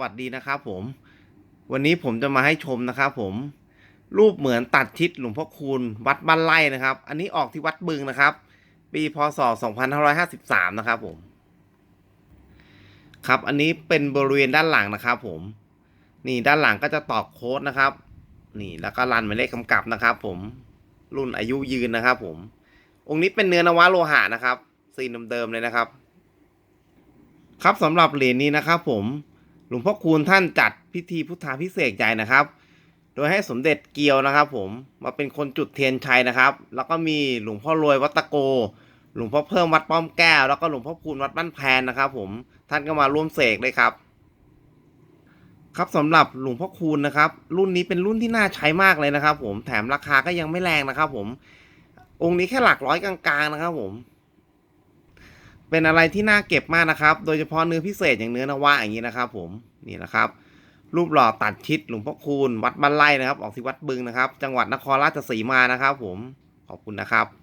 วัสดีนะครับผม วันนี้ผมจะมาให้ชมนะครับผม รูปเหมือนตัดชิดหลวงพ่อคูณวัดบ้านไร่นะครับ อันนี้ออกที่วัดบึงนะครับ ปีพศ 2553 นะครับผม ครับ อันนี้เป็นบริเวณด้านหลังนะครับผม นี่ด้านหลังก็จะตอกโค้ดนะครับ นี่แล้วก็รันหมายเลขกำกับนะครับ ผม รุ่นอายุยืนนะครับ ผม องค์นี้เป็นเนื้อนวะโลหะนะครับซีเดิมๆเลยนะครับครับสำหรับเหรียญนี้นะครับผม ลวงพ่อคูณท่านจัดพิธีพุทธาพิเศษใหญ่นะครับ โดยให้สมเด็จเกียวนะครับ ผมมาเป็นคนจุดเทียนชัยนะครับ แล้วก็มีหลวงพ่อรวยวัดตะโก หลวงพ่อเพิ่มวัดป้อมแก้ว แล้วก็หลวงพ่อคูณวัดบ้านแพนนะครับ ผมท่านก็มาร่วมเสกเลยครับ ครับสำหรับหลวงพ่อคูณนะครับ รุ่นนี้เป็นรุ่นที่น่าใช้มากเลยนะครับ ผมแถมราคาก็ยังไม่แรงนะครับ ผมองค์นี้แค่หลักร้อยกลางๆนะครับ ผม เป็นอะไรที่น่าเก็บมากนะครับ โดยเฉพาะเนื้อพิเศษอย่างเนื้อนวะอย่างนี้นะครับ ผมนี่นะครับ รูปหล่อตัดชิดหลวงพ่อคูณวัดบ้านไร่นะครับ ออกที่วัดบึงนะครับ จังหวัดนครราชสีมานะครับ ผมขอบคุณนะครับ